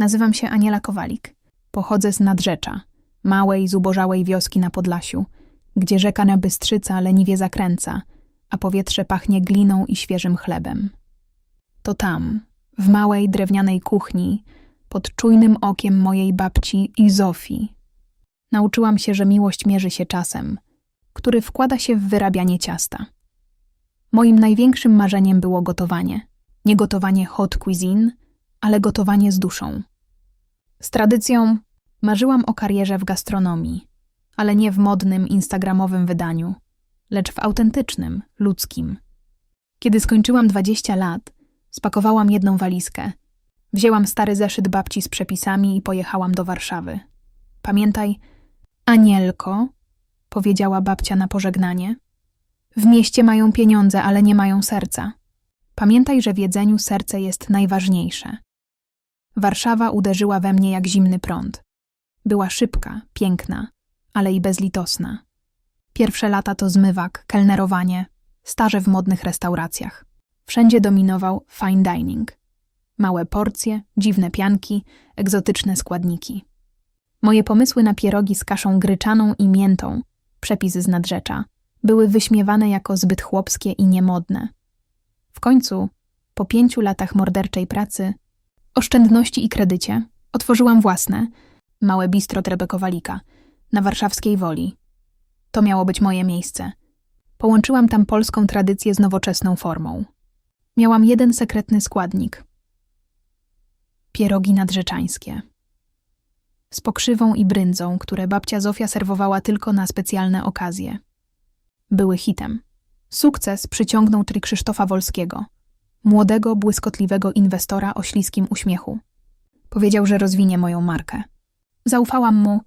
Nazywam się Aniela Kowalik. Pochodzę z Nadrzecza, małej, zubożałej wioski na Podlasiu, gdzie rzeka na Bystrzyca leniwie zakręca, a powietrze pachnie gliną i świeżym chlebem. To tam, w małej drewnianej kuchni, pod czujnym okiem mojej babci i Zofii, nauczyłam się, że miłość mierzy się czasem, który wkłada się w wyrabianie ciasta. Moim największym marzeniem było gotowanie. Nie gotowanie hot cuisine, ale gotowanie z duszą. Z tradycją marzyłam o karierze w gastronomii, ale nie w modnym, instagramowym wydaniu, lecz w autentycznym, ludzkim. Kiedy skończyłam 20 lat, spakowałam jedną walizkę. Wzięłam stary zeszyt babci z przepisami i pojechałam do Warszawy. Pamiętaj, Anielko, powiedziała babcia na pożegnanie, w mieście mają pieniądze, ale nie mają serca. Pamiętaj, że w jedzeniu serce jest najważniejsze. Warszawa uderzyła we mnie jak zimny prąd. Była szybka, piękna, ale i bezlitosna. Pierwsze lata to zmywak, kelnerowanie, staże w modnych restauracjach. Wszędzie dominował fine dining. Małe porcje, dziwne pianki, egzotyczne składniki. Moje pomysły na pierogi z kaszą gryczaną i miętą, przepis z nadrzecza, były wyśmiewane jako zbyt chłopskie i niemodne. W końcu, po pięciu latach morderczej pracy, oszczędności i kredycie, otworzyłam własne, małe bistro Trebekowalika, na warszawskiej Woli. To miało być moje miejsce. Połączyłam tam polską tradycję z nowoczesną formą. Miałam jeden sekretny składnik. Pierogi nadrzeczańskie. Z pokrzywą i bryndzą, które babcia Zofia serwowała tylko na specjalne okazje. Były hitem. Sukces przyciągnął try Krzysztofa Wolskiego, młodego, błyskotliwego inwestora o śliskim uśmiechu. Powiedział, że rozwinie moją markę. Zaufałam mu,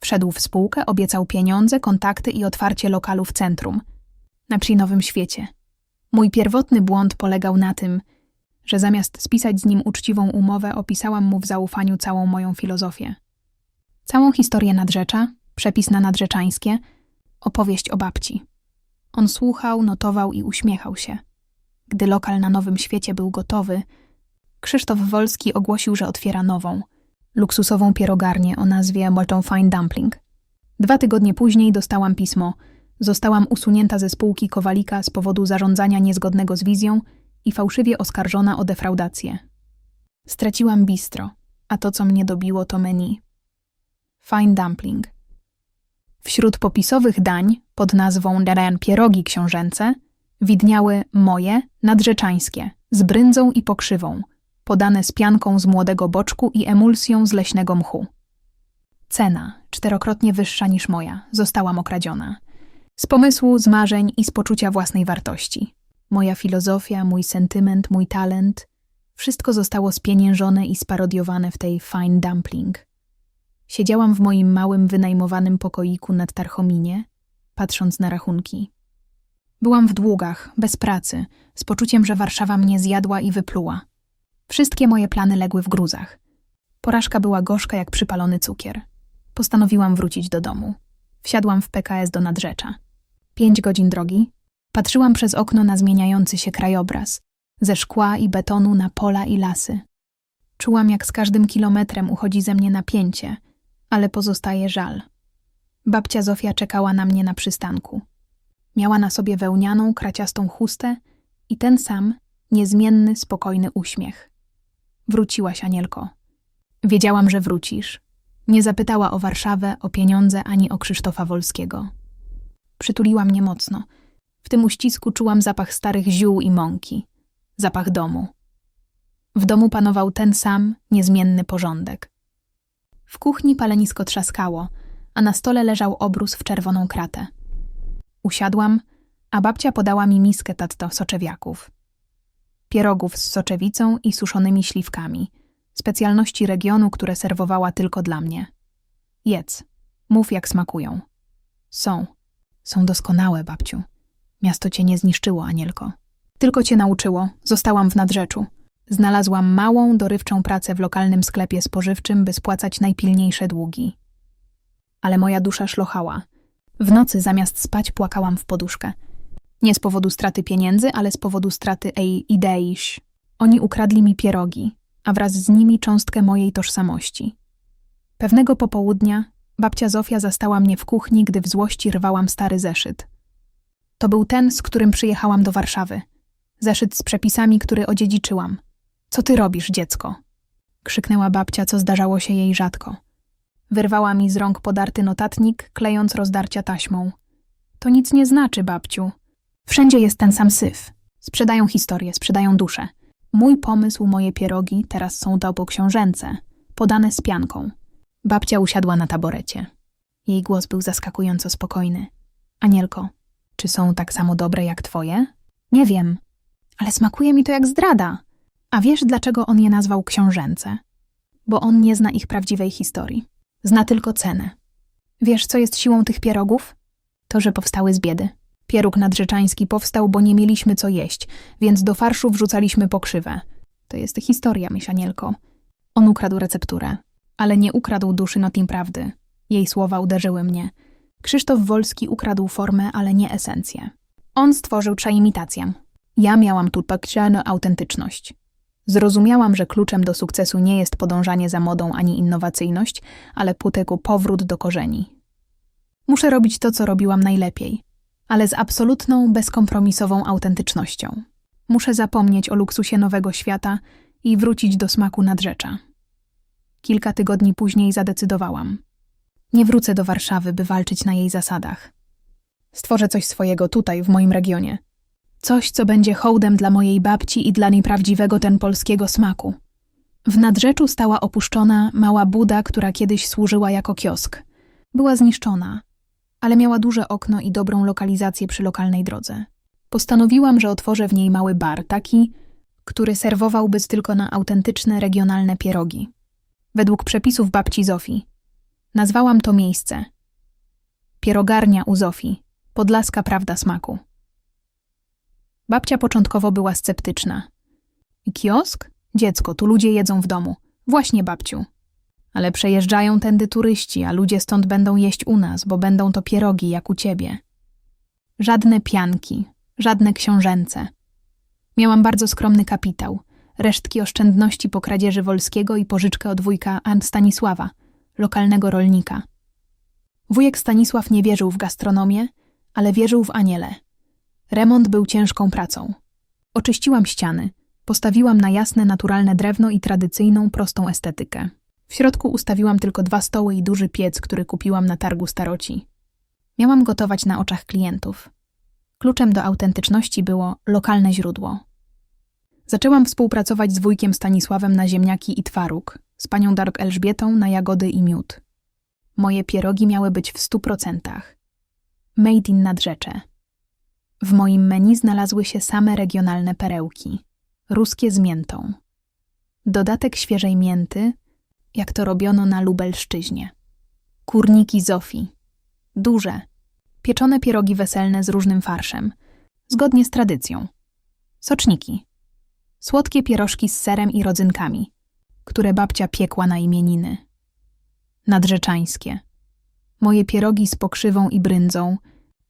wszedł w spółkę, obiecał pieniądze, kontakty i otwarcie lokalu w centrum, na Nowym Świecie. Mój pierwotny błąd polegał na tym, że zamiast spisać z nim uczciwą umowę, opisałam mu w zaufaniu całą moją filozofię. Całą historię nadrzecza, przepis na nadrzeczańskie, opowieść o babci. On słuchał, notował i uśmiechał się. Gdy lokal na Nowym Świecie był gotowy, Krzysztof Wolski ogłosił, że otwiera nową, luksusową pierogarnię o nazwie Molton Fine Dumpling. Dwa tygodnie później dostałam pismo. Zostałam usunięta ze spółki Kowalika z powodu zarządzania niezgodnego z wizją i fałszywie oskarżona o defraudację. Straciłam bistro, a to, co mnie dobiło, to menu. Fine Dumpling – Wśród popisowych dań pod nazwą Darajan Pierogi Książęce widniały moje nadrzeczańskie z bryndzą i pokrzywą, podane z pianką z młodego boczku i emulsją z leśnego mchu. Cena, czterokrotnie wyższa niż moja, zostałam okradziona. Z pomysłu, z marzeń i z poczucia własnej wartości. Moja filozofia, mój sentyment, mój talent wszystko zostało spieniężone i sparodiowane w tej fine dumpling – Siedziałam w moim małym, wynajmowanym pokoiku nad Tarchominie, patrząc na rachunki. Byłam w długach, bez pracy, z poczuciem, że Warszawa mnie zjadła i wypluła. Wszystkie moje plany legły w gruzach. Porażka była gorzka jak przypalony cukier. Postanowiłam wrócić do domu. Wsiadłam w PKS do Nadrzecza. Pięć godzin drogi. Patrzyłam przez okno na zmieniający się krajobraz. Ze szkła i betonu na pola i lasy. Czułam, jak z każdym kilometrem uchodzi ze mnie napięcie – ale pozostaje żal. Babcia Zofia czekała na mnie na przystanku. Miała na sobie wełnianą, kraciastą chustę i ten sam, niezmienny, spokojny uśmiech. Wróciłaś, Anielko. Wiedziałam, że wrócisz. Nie zapytała o Warszawę, o pieniądze ani o Krzysztofa Wolskiego. Przytuliła mnie mocno. W tym uścisku czułam zapach starych ziół i mąki. Zapach domu. W domu panował ten sam, niezmienny porządek. W kuchni palenisko trzaskało, a na stole leżał obrus w czerwoną kratę. Usiadłam, a babcia podała mi miskę tatto soczewiaków. Pierogów z soczewicą i suszonymi śliwkami, specjalności regionu, które serwowała tylko dla mnie. Jedz, mów jak smakują. Są, są doskonałe, babciu. Miasto cię nie zniszczyło, Anielko. Tylko cię nauczyło, zostałam w nadrzeczu. Znalazłam małą, dorywczą pracę w lokalnym sklepie spożywczym, by spłacać najpilniejsze długi. Ale moja dusza szlochała. W nocy zamiast spać płakałam w poduszkę. Nie z powodu straty pieniędzy, ale z powodu straty jej idei. Oni ukradli mi pierogi, a wraz z nimi cząstkę mojej tożsamości. Pewnego popołudnia babcia Zofia zastała mnie w kuchni, gdy w złości rwałam stary zeszyt. To był ten, z którym przyjechałam do Warszawy. Zeszyt z przepisami, który odziedziczyłam. Co ty robisz, dziecko? Krzyknęła babcia, co zdarzało się jej rzadko. Wyrwała mi z rąk podarty notatnik, klejąc rozdarcia taśmą. To nic nie znaczy, babciu. Wszędzie jest ten sam syf. Sprzedają historię, sprzedają duszę. Mój pomysł, moje pierogi teraz są książęce, podane z pianką. Babcia usiadła na taborecie. Jej głos był zaskakująco spokojny. Anielko, czy są tak samo dobre jak twoje? Nie wiem, ale smakuje mi to jak zdrada. A wiesz, dlaczego on je nazwał książęce? Bo on nie zna ich prawdziwej historii. Zna tylko cenę. Wiesz, co jest siłą tych pierogów? To, że powstały z biedy. Pieróg nadrzeczański powstał, bo nie mieliśmy co jeść, więc do farszu wrzucaliśmy pokrzywę. To jest historia, myślanielko. On ukradł recepturę, ale nie ukradł duszy Notim prawdy. Jej słowa uderzyły mnie. Krzysztof Wolski ukradł formę, ale nie esencję. On stworzył imitację. Ja miałam tu pakciano autentyczność. Zrozumiałam, że kluczem do sukcesu nie jest podążanie za modą ani innowacyjność, ale puteku powrót do korzeni. Muszę robić to, co robiłam najlepiej, ale z absolutną, bezkompromisową autentycznością. Muszę zapomnieć o luksusie nowego świata i wrócić do smaku nadrzecza. Kilka tygodni później zadecydowałam. Nie wrócę do Warszawy, by walczyć na jej zasadach. Stworzę coś swojego tutaj, w moim regionie. Coś, co będzie hołdem dla mojej babci i dla niej prawdziwego ten polskiego smaku. W nadrzeczu stała opuszczona mała buda, która kiedyś służyła jako kiosk. Była zniszczona, ale miała duże okno i dobrą lokalizację przy lokalnej drodze. Postanowiłam, że otworzę w niej mały bar, taki, który serwowałby tylko na autentyczne, regionalne pierogi. Według przepisów babci Zofii. Nazwałam to miejsce. Pierogarnia u Zofii. Podlaska prawda smaku. Babcia początkowo była sceptyczna. Kiosk? Dziecko, tu ludzie jedzą w domu. Właśnie, babciu. Ale przejeżdżają tędy turyści, a ludzie stąd będą jeść u nas, bo będą to pierogi jak u ciebie. Żadne pianki, żadne książęce. Miałam bardzo skromny kapitał, resztki oszczędności po kradzieży Wolskiego i pożyczkę od wujka An Stanisława, lokalnego rolnika. Wujek Stanisław nie wierzył w gastronomię, ale wierzył w aniele. Remont był ciężką pracą. Oczyściłam ściany, postawiłam na jasne, naturalne drewno i tradycyjną, prostą estetykę. W środku ustawiłam tylko dwa stoły i duży piec, który kupiłam na targu staroci. Miałam gotować na oczach klientów. Kluczem do autentyczności było lokalne źródło. Zaczęłam współpracować z wujkiem Stanisławem na ziemniaki i twaróg, z panią Dark Elżbietą na jagody i miód. Moje pierogi miały być w stu procentach. Made in Nadrzecze. W moim menu znalazły się same regionalne perełki, ruskie z miętą. Dodatek świeżej mięty, jak to robiono na Lubelszczyźnie. Kurniki Zofii. Duże, pieczone pierogi weselne z różnym farszem, zgodnie z tradycją. Soczniki. Słodkie pierożki z serem i rodzynkami, które babcia piekła na imieniny. Nadrzeczańskie. Moje pierogi z pokrzywą i bryndzą –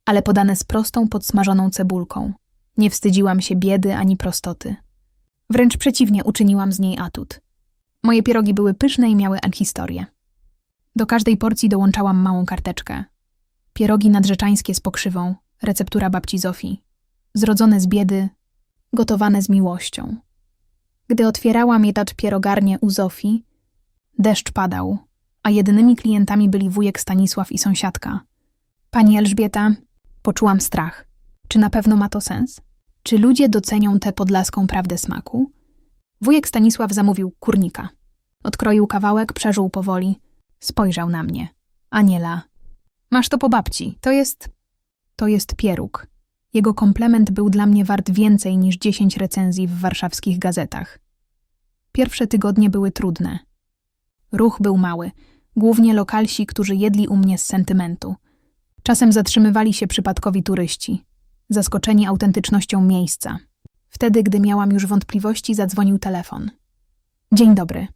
ale podane z prostą, podsmażoną cebulką. Nie wstydziłam się biedy ani prostoty. Wręcz przeciwnie, uczyniłam z niej atut. Moje pierogi były pyszne i miały historię. Do każdej porcji dołączałam małą karteczkę. Pierogi nadrzeczańskie z pokrzywą, receptura babci Zofii. Zrodzone z biedy, gotowane z miłością. Gdy otwierałam jedacz pierogarnię u Zofii, deszcz padał, a jedynymi klientami byli wujek Stanisław i sąsiadka. Pani Elżbieta, Poczułam strach. Czy na pewno ma to sens? Czy ludzie docenią tę podlaską prawdę smaku? Wujek Stanisław zamówił kurnika. Odkroił kawałek, przeżył powoli. Spojrzał na mnie. Aniela. Masz to po babci. To jest... To jest pieróg. Jego komplement był dla mnie wart więcej niż dziesięć recenzji w warszawskich gazetach. Pierwsze tygodnie były trudne. Ruch był mały, głównie lokalsi, którzy jedli u mnie z sentymentu – Czasem zatrzymywali się przypadkowi turyści, zaskoczeni autentycznością miejsca. Wtedy, gdy miałam już wątpliwości, zadzwonił telefon. Dzień dobry.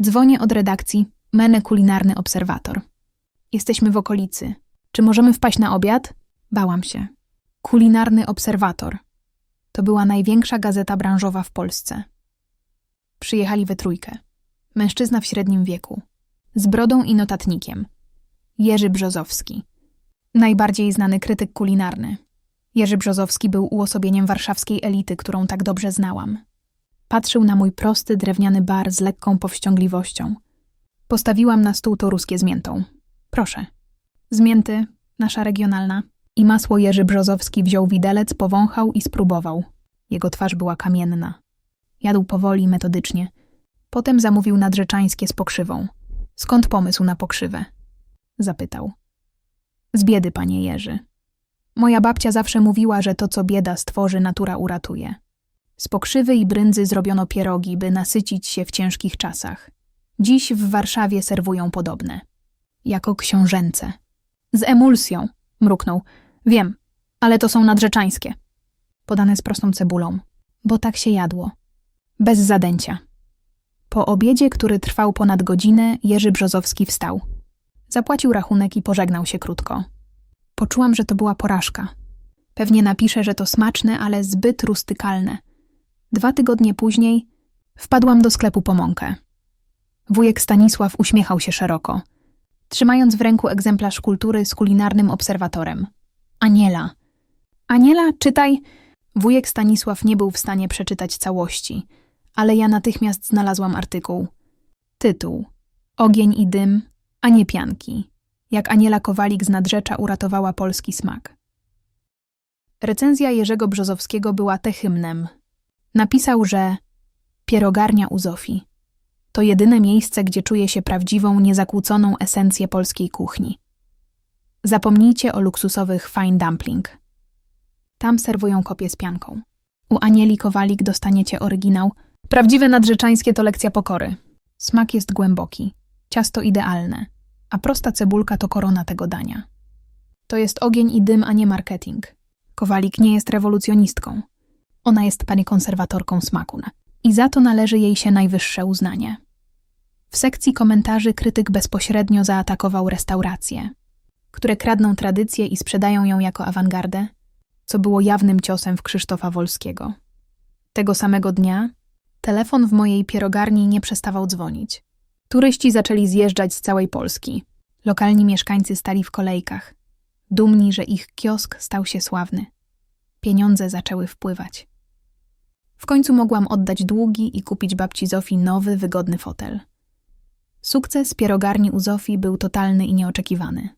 Dzwonię od redakcji Mene Kulinarny Obserwator. Jesteśmy w okolicy. Czy możemy wpaść na obiad? Bałam się. Kulinarny Obserwator. To była największa gazeta branżowa w Polsce. Przyjechali we trójkę. Mężczyzna w średnim wieku. Z brodą i notatnikiem. Jerzy Brzozowski. Najbardziej znany krytyk kulinarny. Jerzy Brzozowski był uosobieniem warszawskiej elity, którą tak dobrze znałam. Patrzył na mój prosty, drewniany bar z lekką powściągliwością. Postawiłam na stół toruskie z miętą. Proszę. Z mięty, nasza regionalna. I masło Jerzy Brzozowski wziął widelec, powąchał i spróbował. Jego twarz była kamienna. Jadł powoli, metodycznie. Potem zamówił nadrzeczańskie z pokrzywą. Skąd pomysł na pokrzywę? Zapytał. Z biedy, panie Jerzy. Moja babcia zawsze mówiła, że to, co bieda stworzy, natura uratuje. Z pokrzywy i brędzy zrobiono pierogi, by nasycić się w ciężkich czasach. Dziś w Warszawie serwują podobne. Jako książęce. Z emulsją, mruknął. Wiem, ale to są nadrzeczańskie. Podane z prostą cebulą, bo tak się jadło. Bez zadęcia. Po obiedzie, który trwał ponad godzinę, Jerzy Brzozowski wstał. Zapłacił rachunek i pożegnał się krótko. Poczułam, że to była porażka. Pewnie napiszę, że to smaczne, ale zbyt rustykalne. Dwa tygodnie później wpadłam do sklepu po mąkę. Wujek Stanisław uśmiechał się szeroko, trzymając w ręku egzemplarz kultury z kulinarnym obserwatorem. Aniela. Aniela, czytaj. Wujek Stanisław nie był w stanie przeczytać całości, ale ja natychmiast znalazłam artykuł. Tytuł: Ogień i dym, a nie pianki. Jak Aniela Kowalik z Nadrzecza uratowała polski smak. Recenzja Jerzego Brzozowskiego była techymnem. Napisał, że pierogarnia u Zofii to jedyne miejsce, gdzie czuje się prawdziwą, niezakłóconą esencję polskiej kuchni. Zapomnijcie o luksusowych fine dumpling. Tam serwują kopie z pianką. U Anieli Kowalik dostaniecie oryginał. Prawdziwe nadrzeczańskie to lekcja pokory. Smak jest głęboki, ciasto idealne, a prosta cebulka to korona tego dania. To jest ogień i dym, a nie marketing. Kowalik nie jest rewolucjonistką. Ona jest pani konserwatorką smaku i za to należy jej się najwyższe uznanie. W sekcji komentarzy krytyk bezpośrednio zaatakował restauracje, które kradną tradycję i sprzedają ją jako awangardę, co było jawnym ciosem w Krzysztofa Wolskiego. Tego samego dnia telefon w mojej pierogarni nie przestawał dzwonić. Turyści zaczęli zjeżdżać z całej Polski. Lokalni mieszkańcy stali w kolejkach, dumni, że ich kiosk stał się sławny. Pieniądze zaczęły wpływać. W końcu mogłam oddać długi i kupić babci Zofii nowy, wygodny fotel. Sukces pierogarni u Zofii był totalny i nieoczekiwany.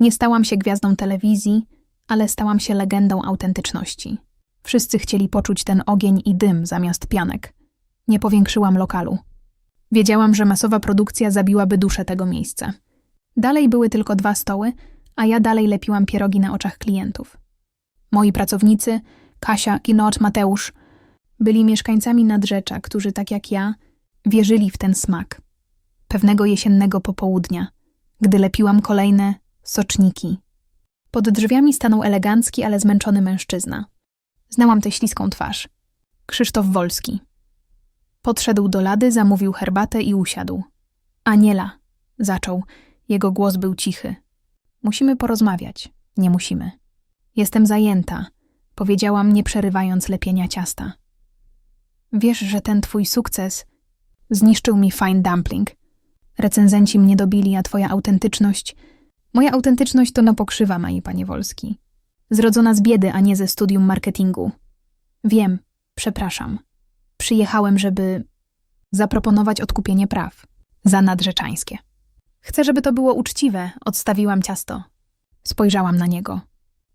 Nie stałam się gwiazdą telewizji, ale stałam się legendą autentyczności. Wszyscy chcieli poczuć ten ogień i dym zamiast pianek. Nie powiększyłam lokalu. Wiedziałam, że masowa produkcja zabiłaby duszę tego miejsca. Dalej były tylko dwa stoły, a ja dalej lepiłam pierogi na oczach klientów. Moi pracownicy, Kasia, Kinot, Mateusz, byli mieszkańcami Nadrzecza, którzy tak jak ja wierzyli w ten smak. Pewnego jesiennego popołudnia, gdy lepiłam kolejne soczniki. Pod drzwiami stanął elegancki, ale zmęczony mężczyzna. Znałam tę śliską twarz. Krzysztof Wolski. Podszedł do lady, zamówił herbatę i usiadł. Aniela, zaczął. Jego głos był cichy. Musimy porozmawiać. Nie musimy. Jestem zajęta, powiedziałam, nie przerywając lepienia ciasta. Wiesz, że ten twój sukces zniszczył mi fine dumpling. Recenzenci mnie dobili, a twoja autentyczność. Moja autentyczność to na pokrzywa, maj panie Wolski. Zrodzona z biedy, a nie ze studium marketingu. Wiem, przepraszam. Przyjechałem, żeby zaproponować odkupienie praw za nadrzeczańskie. Chcę, żeby to było uczciwe, odstawiłam ciasto. Spojrzałam na niego.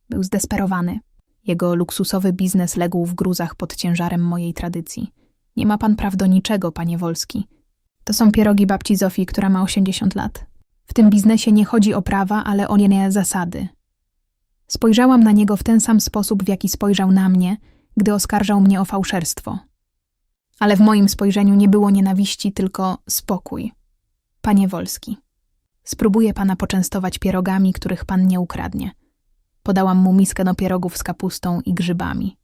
Był zdesperowany. Jego luksusowy biznes legł w gruzach pod ciężarem mojej tradycji. Nie ma pan praw do niczego, panie Wolski. To są pierogi babci Zofii, która ma 80 lat. W tym biznesie nie chodzi o prawa, ale o nie zasady. Spojrzałam na niego w ten sam sposób, w jaki spojrzał na mnie, gdy oskarżał mnie o fałszerstwo. Ale w moim spojrzeniu nie było nienawiści, tylko spokój. Panie Wolski, spróbuję pana poczęstować pierogami, których pan nie ukradnie. Podałam mu miskę do pierogów z kapustą i grzybami.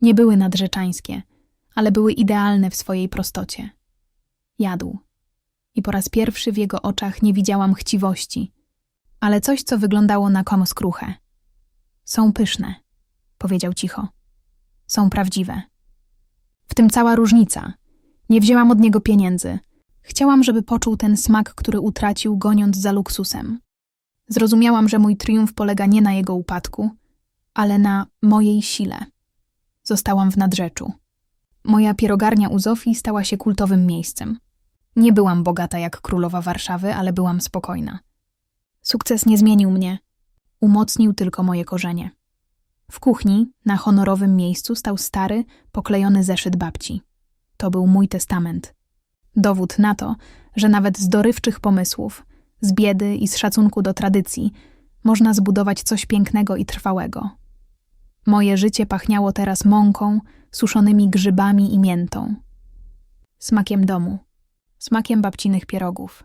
Nie były nadrzeczańskie, ale były idealne w swojej prostocie. Jadł. I po raz pierwszy w jego oczach nie widziałam chciwości, ale coś, co wyglądało na komu skruchę. Są pyszne, powiedział cicho. Są prawdziwe. W tym cała różnica. Nie wzięłam od niego pieniędzy. Chciałam, żeby poczuł ten smak, który utracił, goniąc za luksusem. Zrozumiałam, że mój triumf polega nie na jego upadku, ale na mojej sile. Zostałam w nadrzeczu. Moja pierogarnia u Zofii stała się kultowym miejscem. Nie byłam bogata jak królowa Warszawy, ale byłam spokojna. Sukces nie zmienił mnie, umocnił tylko moje korzenie. W kuchni, na honorowym miejscu, stał stary, poklejony zeszyt babci. To był mój testament. Dowód na to, że nawet z dorywczych pomysłów, z biedy i z szacunku do tradycji, można zbudować coś pięknego i trwałego. Moje życie pachniało teraz mąką, suszonymi grzybami i miętą. Smakiem domu, smakiem babcinych pierogów.